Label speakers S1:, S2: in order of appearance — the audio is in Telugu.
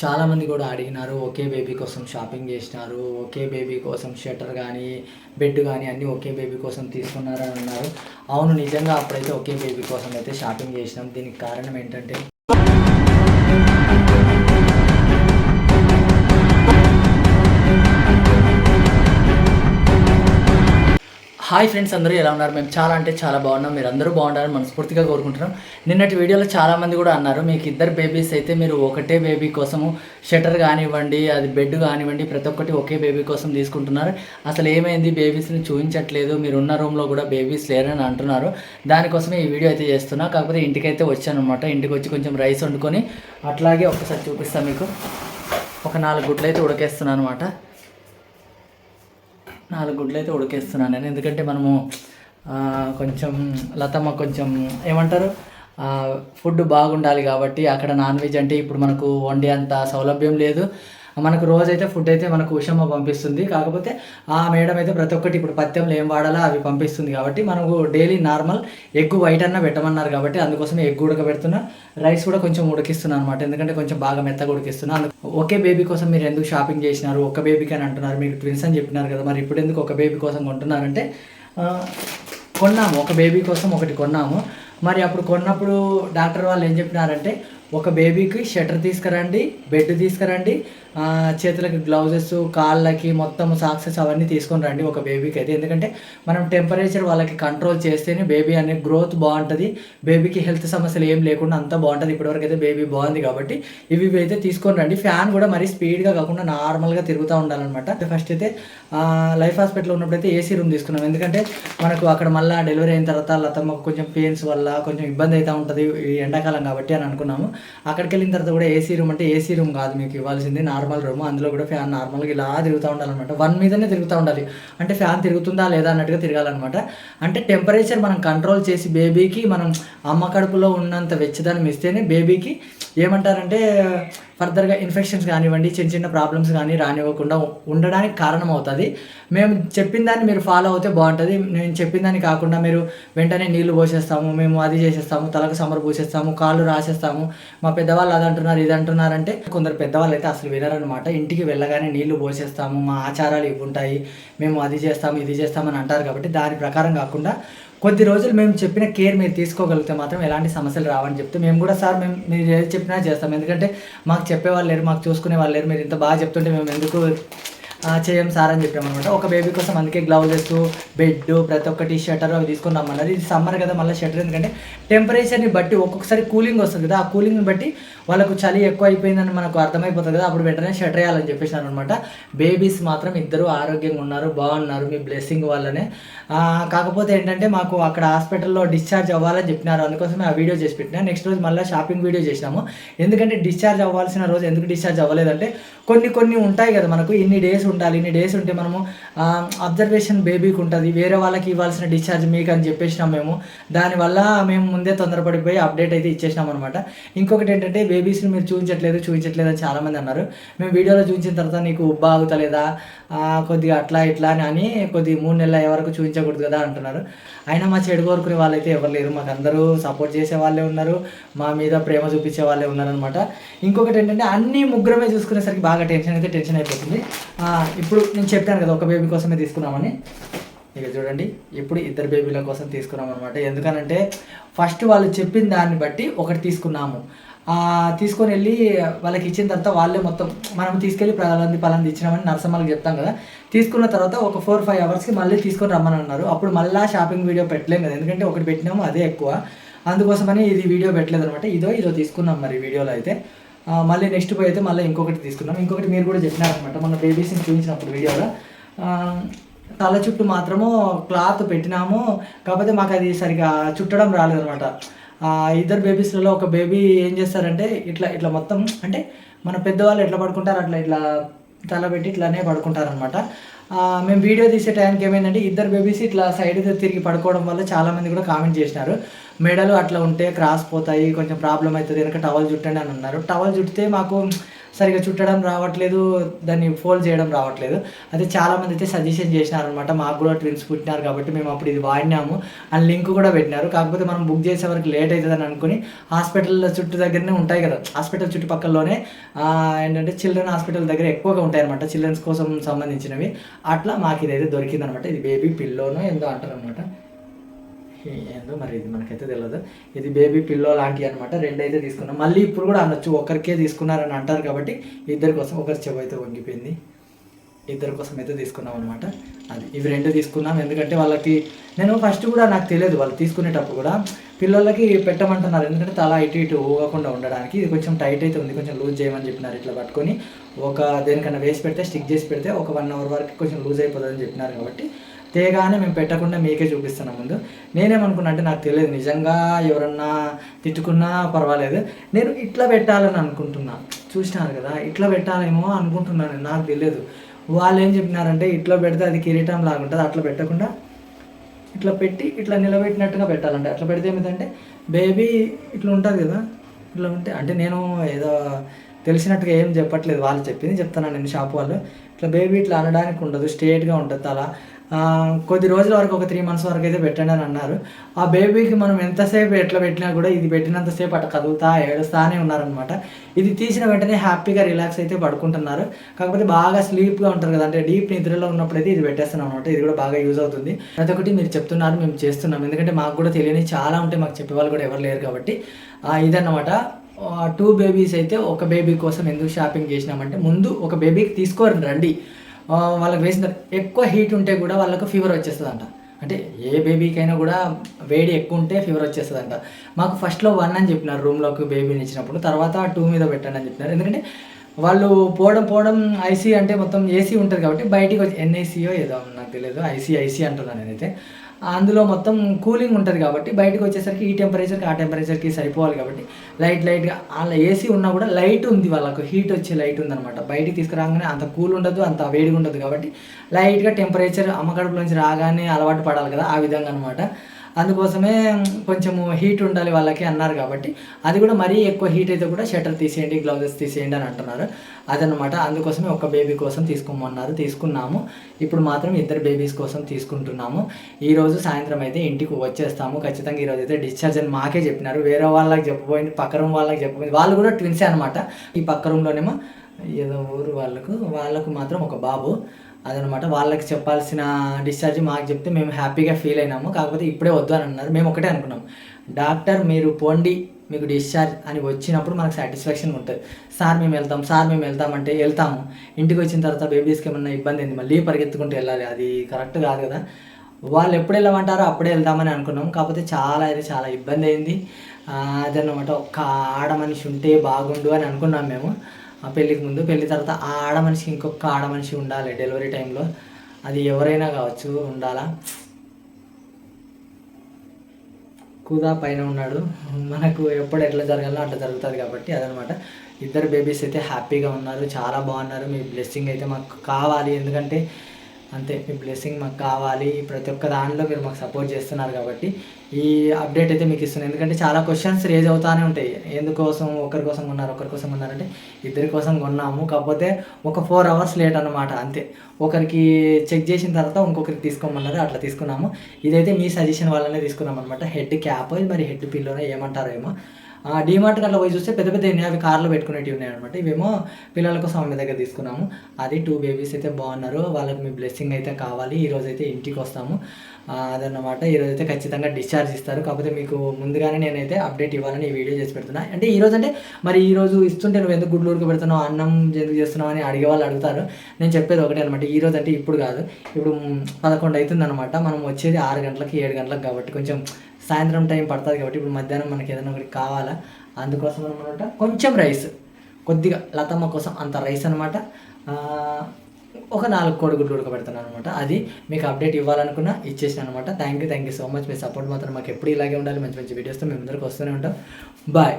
S1: చాలామంది కూడా అడిగినారు ఒకే బేబీ కోసం షాపింగ్ చేసినారు ఒకే బేబీ కోసం షట్టర్ కానీ బెడ్ కానీ అన్నీ ఒకే బేబీ కోసం తీసుకున్నారని అన్నారు. అవును నిజంగా అప్పుడైతే ఒకే బేబీ కోసం అయితే షాపింగ్ చేసినాం. దీనికి కారణం ఏంటంటే హాయ్ ఫ్రెండ్స్ అందరూ ఎలా ఉన్నారు? మేము చాలా అంటే చాలా బాగున్నాం. మీరు అందరూ బాగుండాలని మనస్ఫూర్తిగా కోరుకుంటున్నాం. నిన్నటి వీడియోలో చాలామంది కూడా అన్నారు మీకు ఇద్దరు బేబీస్ అయితే మీరు ఒకటే బేబీ కోసము షటర్ కానివ్వండి అది బెడ్ కానివ్వండి ప్రతి ఒక్కటి ఒకే బేబీ కోసం తీసుకుంటున్నారు. అసలు ఏమైంది? బేబీస్ని చూపించట్లేదు మీరు ఉన్న రూమ్లో కూడా బేబీస్ లేరని అంటున్నారు. దానికోసమే ఈ వీడియో అయితే చేస్తున్నా. కాకపోతే ఇంటికైతే వచ్చాను అనమాట ఇంటికి వచ్చి కొంచెం రైస్ వండుకొని అట్లాగే ఒకసారి చూపిస్తాను మీకు. ఒక నాలుగు గుడ్లు అయితే ఉడకేస్తున్నాను అనమాట నాలుగు గుడ్లు అయితే ఉడికేస్తున్నాను నేను ఎందుకంటే మనము కొంచెం లతమ్మ కొంచెం ఏమంటారు? ఫుడ్ బాగుండాలి కాబట్టి అక్కడ నాన్ వెజ్ అంటే ఇప్పుడు మనకు వండే అంత సౌలభ్యం లేదు. మనకు రోజైతే ఫుడ్ అయితే మనకు ఉషమ్మ పంపిస్తుంది. కాకపోతే ఆ మేడం అయితే ప్రతి ఒక్కటి ఇప్పుడు పత్యంలో ఏం వాడాలో అవి పంపిస్తుంది కాబట్టి మనకు డైలీ నార్మల్ ఎగ్ వైట్ అన్న పెట్టమన్నారు కాబట్టి అందుకోసమే ఎగ్ ఉడకబెడుతున్నా. రైస్ కూడా కొంచెం ఉడికిస్తున్నాను అనమాట ఎందుకంటే కొంచెం బాగా మెత్తగా ఉడికిస్తున్నా. ఒకే బేబీ కోసం మీరు ఎందుకు షాపింగ్ చేసినారు? ఒక బేబీకి అని అంటున్నారు. మీకు ట్విన్స్ అని చెప్పినారు కదా. మరి ఇప్పుడు ఎందుకు ఒక బేబీ కోసం కొంటున్నారంటే కొన్నాము. ఒక బేబీ కోసం ఒకటి కొన్నాము. మరి అప్పుడు కొన్నప్పుడు డాక్టర్ వాళ్ళు ఏం చెప్పినారంటే ఒక బేబీకి షటర్ తీసుకురండి బెడ్ తీసుకురండి చేతులకి గ్లౌజెస్ కాళ్ళకి మొత్తం సాక్సెస్ అవన్నీ తీసుకొని రండి ఒక బేబీకి అయితే. ఎందుకంటే మనం టెంపరేచర్ వాళ్ళకి కంట్రోల్ చేస్తేనే బేబీ అనే గ్రోత్ బాగుంటుంది. బేబీకి హెల్త్ సమస్యలు ఏం లేకుండా అంతా బాగుంటుంది. ఇప్పటివరకు అయితే బేబీ బాగుంది కాబట్టి ఇవి ఇవి అయితే తీసుకొని రండి. ఫ్యాన్ కూడా మరీ స్పీడ్గా కాకుండా నార్మల్గా తిరుగుతూ ఉండాలన్నమాట. ఫస్ట్ అయితే లైఫ్ హాస్పిటల్లో ఉన్నప్పుడు అయితే ఏసీ రూమ్ తీసుకున్నాం. ఎందుకంటే మనకు అక్కడ మళ్ళీ డెలివరీ అయిన తర్వాత లతమ్మ కొంచెం పెయిన్స్ వల్ల కొంచెం ఇబ్బంది అవుతూ ఉంటుంది ఈ ఎండాకాలం కాబట్టి అని అనుకున్నాము. అక్కడికి వెళ్ళిన తర్వాత కూడా ఏసీ రూమ్ అంటే ఏసీ రూమ్ కాదు మీకు ఇవ్వాల్సింది నార్మల్ రూమ్. అందులో కూడా ఫ్యాన్ నార్మల్గా ఇలా తిరుగుతూ ఉండాలన్నమాట. వన్ మీదనే తిరుగుతూ ఉండాలి. అంటే ఫ్యాన్ తిరుగుతుందా లేదా అన్నట్టుగా తిరగాలన్నమాట. అంటే టెంపరేచర్ మనం కంట్రోల్ చేసి బేబీకి మనం అమ్మ కడుపులో ఉన్నంత వెచ్చదనం ఇస్తేనే బేబీకి ఏమంటారంటే ఫర్దర్గా ఇన్ఫెక్షన్స్ కానివ్వండి చిన్న చిన్న ప్రాబ్లమ్స్ కానీ రానివ్వకుండా ఉండడానికి కారణం అవుతుంది మేము చెప్పిన దాన్ని మీరు ఫాలో అవుతే బాగుంటుంది. నేను చెప్పిన దాన్ని కాకుండా మీరు వెంటనే నీళ్ళు పోసేస్తాము మేము అది చేసేస్తాము తలకు సమరు పోసేస్తాము కాళ్ళు రాసేస్తాము. మా పెద్దవాళ్ళు అది అంటున్నారు ఇది అంటున్నారంటే కొందరు పెద్దవాళ్ళు అయితే అసలు వినరనమాట ఇంటికి వెళ్ళగానే నీళ్ళు పోసేస్తాము మా ఆచారాలు ఇవి ఉంటాయి మేము అది చేస్తాము ఇది చేస్తామని అంటారు కాబట్టి దాని ప్రకారం కాకుండా కొద్ది రోజులు మేము చెప్పిన కేర్ మీరు తీసుకోగలిగితే మాత్రం ఎలాంటి సమస్యలు రావని చెప్తే మేము కూడా సార్ మేము మీరు ఏది చెప్పినా చేస్తాం. ఎందుకంటే మాకు చెప్పేవాళ్ళు లేరు మాకు చూసుకునే వాళ్ళు లేరు. మీరు ఇంత బాగా చెప్తుంటే మేము ఎందుకు చేయం సార్ అని చెప్పామన్నమాట. ఒక బేబీ కోసం అందుకే గ్లౌజెస్ బెడ్ ప్రతి ఒక్కటి షటర్ అవి తీసుకొని రమ్మన్నారు. ఇది సమ్మర్ కదా మళ్ళీ షటర్ ఎందుకంటే టెంపరేచర్ని బట్టి ఒక్కొక్కసారి కూలింగ్ వస్తుంది కదా ఆ కూలింగ్ని బట్టి వాళ్ళకు చలి ఎక్కువ అయిపోయిందని మనకు అర్థమైపోతుంది కదా అప్పుడు వెంటనే షటర్ వేయాలని చెప్పేసినారు అనమాట బేబీస్ మాత్రం ఇద్దరు ఆరోగ్యంగా ఉన్నారు బాగున్నారు మీ బ్లెస్సింగ్ వల్లనే. కాకపోతే ఏంటంటే మాకు అక్కడ హాస్పిటల్లో డిశ్చార్జ్ అవ్వాలని చెప్పినారు అందుకోసమే ఆ వీడియో చేసి పెట్టినా. నెక్స్ట్ రోజు మళ్ళీ షాపింగ్ వీడియో చేసినాము. ఎందుకంటే డిశ్చార్జ్ అవ్వాల్సిన రోజు ఎందుకు డిశ్చార్జ్ అవ్వలేదంటే కొన్ని కొన్ని ఉంటాయి కదా మనకు ఇన్ని డేస్ ఉండాలి ఇన్ని డేస్ ఉంటే మనము అబ్జర్వేషన్ బేబీకి ఉంటుంది వేరే వాళ్ళకి ఇవ్వాల్సిన డిశ్చార్జ్ మీకు అని చెప్పేసినాం మేము. దానివల్ల మేము ముందే తొందరపడిపోయి అప్డేట్ అయితే ఇచ్చేసినాం అనమాట ఇంకొకటి ఏంటంటే బేబీస్ని మీరు చూపించట్లేదు చూపించట్లేదు అని చాలామంది అన్నారు. మేము వీడియోలో చూపించిన తర్వాత నీకు ఉబ్బా ఆగుతలేదా కొద్దిగా అట్లా ఇట్లా అని అని కొద్ది మూడు నెలల వరకు చూపించకూడదు కదా అంటున్నారు. అయినా మా చెడు కోరుకునే వాళ్ళైతే ఎవరు లేరు. మాకు అందరూ సపోర్ట్ చేసే వాళ్ళే ఉన్నారు. మా మీద ప్రేమ చూపించే వాళ్ళే ఉన్నారనమాట ఇంకొకటి ఏంటంటే అన్ని ముగ్గురమే చూసుకునేసరికి బాగా టెన్షన్ అయితే టెన్షన్ అయిపోతుంది. ఇప్పుడు నేను చెప్పాను కదా ఒక బేబీ కోసమే తీసుకున్నామని. ఇక చూడండి ఇప్పుడు ఇద్దరు బేబీల కోసం తీసుకున్నాం అనమాట ఎందుకనంటే ఫస్ట్ వాళ్ళు చెప్పిన దాన్ని బట్టి ఒకటి తీసుకున్నాము. తీసుకొని వెళ్ళి వాళ్ళకి ఇచ్చిన తర్వాత వాళ్ళే మొత్తం మనం తీసుకెళ్ళి పలాంది పలాంది ఇచ్చినామని నరసమ్మకి చెప్తాం కదా. తీసుకున్న తర్వాత ఒక ఫోర్ ఫైవ్ అవర్స్కి మళ్ళీ తీసుకొని రమ్మని అన్నారు. అప్పుడు మళ్ళీ షాపింగ్ వీడియో పెట్టలేం కదా. ఎందుకంటే ఒకటి పెట్టినాము అదే ఎక్కువ. అందుకోసమని ఇది వీడియో పెట్టలేదు అనమాట ఇదో ఇదో తీసుకున్నాం మరి వీడియోలో అయితే. మళ్ళీ నెక్స్ట్ పోయి అయితే మళ్ళీ ఇంకొకటి తీసుకున్నాం. ఇంకొకటి మీరు కూడా చెప్పినారనమాట మన బేబీస్ని చూపించినప్పుడు వీడియోలో తల చుట్టూ మాత్రము క్లాత్ పెట్టినాము. కాకపోతే మాకు అది సరిగా చుట్టడం రాలేదనమాట ఇద్దరు బేబీస్లలో ఒక బేబీ ఏం చేస్తారంటే ఇట్లా ఇట్లా మొత్తం అంటే మన పెద్దవాళ్ళు ఎట్లా పడుకుంటారు అట్లా ఇట్లా తల పెట్టి ఇట్లానే పడుకుంటారనమాట మేము వీడియో తీసే టైంకి ఏమైందంటే ఇద్దరు బేబీస్ ఇట్లా సైడ్ తిరిగి పడుకోవడం వల్ల చాలామంది కూడా కామెంట్ చేసినారు. మెడలు అట్లా ఉంటే క్రాస్ పోతాయి కొంచెం ప్రాబ్లం అవుతుంది వెనక టవల్ చుట్టండి అని అన్నారు. టవల్ చుట్టితే మాకు సరిగా చుట్టడం రావట్లేదు దాన్ని ఫోల్డ్ చేయడం రావట్లేదు. అయితే చాలామంది అయితే సజెషన్ చేసినారనమాట మాకు కూడా ట్విన్స్ పుట్టినారు కాబట్టి మేము అప్పుడు ఇది వాడినాము అని లింక్ కూడా పెట్టినారు. కాకపోతే మనం బుక్ చేసే వరకు లేట్ అవుతుందని అనుకుని హాస్పిటల్ చుట్టూ దగ్గరనే ఉంటాయి కదా. హాస్పిటల్ చుట్టుపక్కలలోనే ఏంటంటే చిల్డ్రన్ హాస్పిటల్ దగ్గర ఎక్కువగా ఉంటాయి అనమాట చిల్డ్రన్స్ కోసం సంబంధించినవి. అట్లా మాకు ఇదైతే దొరికిందనమాట ఇది బేబీ పిల్లోనో ఏందో అంటారు అనమాట ఏందో మరి ఇది మనకైతే తెలియదు ఇది బేబీ పిల్లో లాంటివి అనమాట రెండు అయితే తీసుకున్నాం. మళ్ళీ ఇప్పుడు కూడా అనొచ్చు ఒకరికే తీసుకున్నారని అంటారు కాబట్టి ఇద్దరి కోసం ఒకరి చెవు అయితే వంగిపోయింది. ఇద్దరి కోసం అయితే తీసుకున్నాం అనమాట అది ఇవి రెండు తీసుకున్నాం. ఎందుకంటే వాళ్ళకి నేను ఫస్ట్ కూడా నాకు తెలియదు వాళ్ళు తీసుకునేటప్పుడు కూడా. పిల్లలకి పెట్టమంటున్నారు ఎందుకంటే తల ఇటు ఇటు ఊగకుండా ఉండడానికి. ఇది కొంచెం టైట్ అయితే ఉంది కొంచెం లూజ్ చేయమని చెప్పినారు ఇట్లా పట్టుకొని. ఒక దేనికన్నా వేసి పెడితే స్టిక్ చేసి పెడితే ఒక వన్ అవర్ వరకు కొంచెం లూజ్ అయిపోతుందని చెప్పినారు కాబట్టి తేగానే మేము పెట్టకుండా మీకే చూపిస్తున్నాం ముందు. నేనేమనుకున్నా అంటే నాకు తెలియదు నిజంగా ఎవరన్నా తిట్టుకున్నా పర్వాలేదు. నేను ఇట్లా పెట్టాలని అనుకుంటున్నా. చూసినారు కదా ఇట్లా పెట్టాలేమో అనుకుంటున్నాను నాకు తెలియదు. వాళ్ళు ఏం చెప్పినారంటే ఇట్లా పెడితే అది కిరీటం లాగా ఉంటుంది అట్లా పెట్టకుండా ఇట్లా పెట్టి ఇట్లా నిలబెట్టినట్టుగా పెట్టాలంటే. అట్లా పెడితే ఏమిటంటే బేబీ ఇట్లా ఉంటుంది కదా ఇట్లా ఉంటే అంటే నేను ఏదో తెలిసినట్టుగా ఏం చెప్పట్లేదు. వాళ్ళు చెప్పింది చెప్తాను నేను షాప్ వాళ్ళు. ఇట్లా బేబీ ఇట్లా అనడానికి ఉండదు స్ట్రేట్గా ఉంటుంది అలా కొద్ది రోజుల వరకు ఒక త్రీ మంత్స్ వరకు అయితే పెట్టండి అని అన్నారు. ఆ బేబీకి మనం ఎంతసేపు ఎట్లా పెట్టినా కూడా ఇది పెట్టినంతసేపు అట్లా కదులుతా ఏడుస్తానే ఉన్నారనమాట ఇది తీసిన వెంటనే హ్యాపీగా రిలాక్స్ అయితే పడుకుంటున్నారు. కాకపోతే బాగా స్లీప్గా ఉంటారు కదా అంటే డీప్ నిద్రలో ఉన్నప్పుడు అయితే ఇది పెట్టేస్తున్నాం అనమాట ఇది కూడా బాగా యూజ్ అవుతుంది. ప్రతి ఒక్కటి మీరు చెప్తున్నారు మేము చేస్తున్నాం. ఎందుకంటే మాకు కూడా తెలియని చాలా ఉంటాయి మాకు చెప్పేవాళ్ళు కూడా ఎవరు లేరు కాబట్టి. ఇదన్నమాట. టూ బేబీస్ అయితే ఒక బేబీ కోసం ఎందుకు షాపింగ్ చేసినామంటే ముందు ఒక బేబీకి తీసుకోరండి రండి. వాళ్ళకి వేసిన ఎక్కువ హీట్ ఉంటే కూడా వాళ్ళకు ఫీవర్ వచ్చేస్తుందంట. అంటే ఏ బేబీకైనా కూడా వేడి ఎక్కువ ఉంటే ఫీవర్ వచ్చేస్తుందంట. మాకు ఫస్ట్లో వన్ అని చెప్పినారు రూమ్లోకి బేబీని ఇచ్చినప్పుడు తర్వాత టూ మీద పెట్టండి అని చెప్పినారు. ఎందుకంటే వాళ్ళు పోవడం పోవడం ఐసీ అంటే మొత్తం ఏసీ ఉంటుంది కాబట్టి బయటికి వచ్చి ఎన్ఐసీయో ఏదో నాకు తెలియదు ఐసీ ఐసీ అంటున్నాను నేనైతే. అందులో మొత్తం కూలింగ్ ఉంటుంది కాబట్టి బయటకు వచ్చేసరికి ఈ టెంపరేచర్కి ఆ టెంపరేచర్కి సరిపోవాలి కాబట్టి లైట్ లైట్గా అలా ఏసీ ఉన్నా కూడా లైట్ ఉంది వాళ్ళకు హీట్ వచ్చే లైట్ ఉందన్నమాట. బయటికి తీసుకురాగానే అంత కూల్ ఉండదు అంత వేడిగా ఉండదు కాబట్టి లైట్గా టెంపరేచర్ అమ్మకడుపులో నుంచి రాగానే అలవాటు పడాలి కదా ఆ విధంగా అనమాట అందుకోసమే కొంచెము హీట్ ఉండాలి వాళ్ళకి అన్నారు కాబట్టి అది కూడా మరీ ఎక్కువ హీట్ అయితే కూడా షటర్ తీసేయండి గ్లౌజెస్ తీసేయండి అని అంటున్నారు. అదనమాట అందుకోసమే ఒక బేబీ కోసం తీసుకోమన్నారు తీసుకున్నాము. ఇప్పుడు మాత్రం ఇద్దరు బేబీస్ కోసం తీసుకుంటున్నాము. ఈరోజు సాయంత్రం అయితే ఇంటికి వచ్చేస్తాము. ఖచ్చితంగా ఈరోజు అయితే డిశ్చార్జ్ అని మాకే చెప్పినారు. వేరే వాళ్ళకి చెప్పబోయింది పక్క రూమ్ వాళ్ళకి చెప్పబోయింది. వాళ్ళు కూడా ట్విన్సే అనమాట ఈ పక్క రూమ్లోనేమో ఏదో ఊరు వాళ్ళకు వాళ్ళకు మాత్రం ఒక బాబు. అదనమాట. వాళ్ళకి చెప్పాల్సిన డిశ్చార్జ్ మాకు చెప్తే మేము హ్యాపీగా ఫీల్ అయినాము. కాకపోతే ఇప్పుడే వద్దు అని అన్నారు. మేము ఒకటే అనుకున్నాం. డాక్టర్ మీరు పోండి. మీకు డిశ్చార్జ్ అని వచ్చినప్పుడు మనకు సాటిస్ఫాక్షన్ ఉంటుంది. సార్ మేము వెళ్తాం. సార్ మేము వెళ్తామంటే వెళ్తాము. ఇంటికి వచ్చిన తర్వాత బేబీస్కి ఏమన్నా ఇబ్బంది అయింది మళ్ళీ పరిగెత్తుకుంటూ వెళ్ళాలి. అది కరెక్ట్ కాదు కదా. వాళ్ళు ఎప్పుడు వెళ్ళమంటారో అప్పుడే వెళ్దామని అనుకున్నాం. కాకపోతే చాలా అయితే చాలా ఇబ్బంది అయింది. అదనమాట. ఒక ఒక్క ఆడ మనిషి ఉంటే బాగుండు అని అనుకున్నాం మేము. ఆ పెళ్ళికి ముందు పెళ్ళి తర్వాత ఆ ఆడ మనిషికి ఇంకొక ఆడ మనిషి ఉండాలి డెలివరీ టైంలో. అది ఎవరైనా కావచ్చు ఉండాలా? కూదా పైన ఉన్నాడు. మనకు ఎప్పుడు ఎట్లా జరగాలో అట్లా జరుగుతుంది కాబట్టి అదనమాట. ఇద్దరు బేబీస్ అయితే హ్యాపీగా ఉన్నారు చాలా బాగున్నారు. మీ బ్లెస్సింగ్ అయితే మాకు కావాలి. ఎందుకంటే అంతే మీ బ్లెస్సింగ్ మాకు కావాలి. ప్రతి ఒక్క దానిలో మీరు మాకు సపోర్ట్ చేస్తున్నారు కాబట్టి ఈ అప్డేట్ అయితే మీకు ఇస్తున్నాను. ఎందుకంటే చాలా క్వశ్చన్స్ రేజ్ అవుతానే ఉంటాయి. ఎందుకోసం? ఒకరి కోసం కొన్నారు ఒకరి కోసం ఉన్నారంటే ఇద్దరి కోసం కొన్నాము. కాకపోతే ఒక ఫోర్ అవర్స్ లేట్ అనమాట అంతే. ఒకరికి చెక్ చేసిన తర్వాత ఇంకొకరికి తీసుకోమన్నారు అట్లా తీసుకున్నాము. ఇదైతే మీ సజెషన్ వల్లనే తీసుకున్నాం అనమాట హెడ్ క్యాప్ మరి హెడ్ పిల్లోనే ఏమంటారో ఏమో. డీమార్ట్ అట్లా పోయి చూస్తే పెద్ద పెద్ద ఉన్నాయి అవి కార్లో పెట్టుకునేటివి ఉన్నాయి అనమాట ఇవేమో పిల్లల కోసం ఆమె దగ్గర తీసుకున్నాము. అది టూ బేబీస్ అయితే బాగున్నారు. వాళ్ళకి మీ బ్లెస్సింగ్ అయితే కావాలి. ఈరోజు అయితే ఇంటికి వస్తాము. అదన్నమాట. ఈరోజు అయితే ఖచ్చితంగా డిశ్చార్జ్ ఇస్తారు. కాకపోతే మీకు ముందుగానే నేనైతే అప్డేట్ ఇవ్వాలని ఈ వీడియో చేసి పెడుతున్నా. అంటే ఈరోజు అంటే మరి ఈరోజు ఇస్తుంటే నువ్వు ఎందుకు గుడ్లు ఉడక పెడుతున్నావు అన్నం ఎందుకు చేస్తున్నావు అని అడిగే వాళ్ళు అడుగుతారు. నేను చెప్పేది ఒకటే అనమాట ఈరోజు అంటే ఇప్పుడు కాదు. ఇప్పుడు పదకొండు అవుతుంది అనమాట మనం వచ్చేది ఆరు గంటలకి ఏడు గంటలకు కాబట్టి కొంచెం సాయంత్రం టైం పడుతుంది కాబట్టి ఇప్పుడు మధ్యాహ్నం మనకి ఏదైనా ఒకటి కావాలా? అందుకోసం అనమాట కొంచెం రైస్. కొద్దిగా లతమ్మ కోసం అంత రైస్ అనమాట ఒక నాలుగు కోడిగుడ్లు ఉడకబెడతాను అనమాట అది మీకు అప్డేట్ ఇవ్వాలనుకున్నా ఇచ్చేసాను అనమాట thank you thank you so much me support మాత్రం మాకు ఎప్పుడు ఇలాగే ఉండాలి. మంచి మంచి వీడియోస్తో మేము అందరికి వస్తూనే ఉంటాం. బాయ్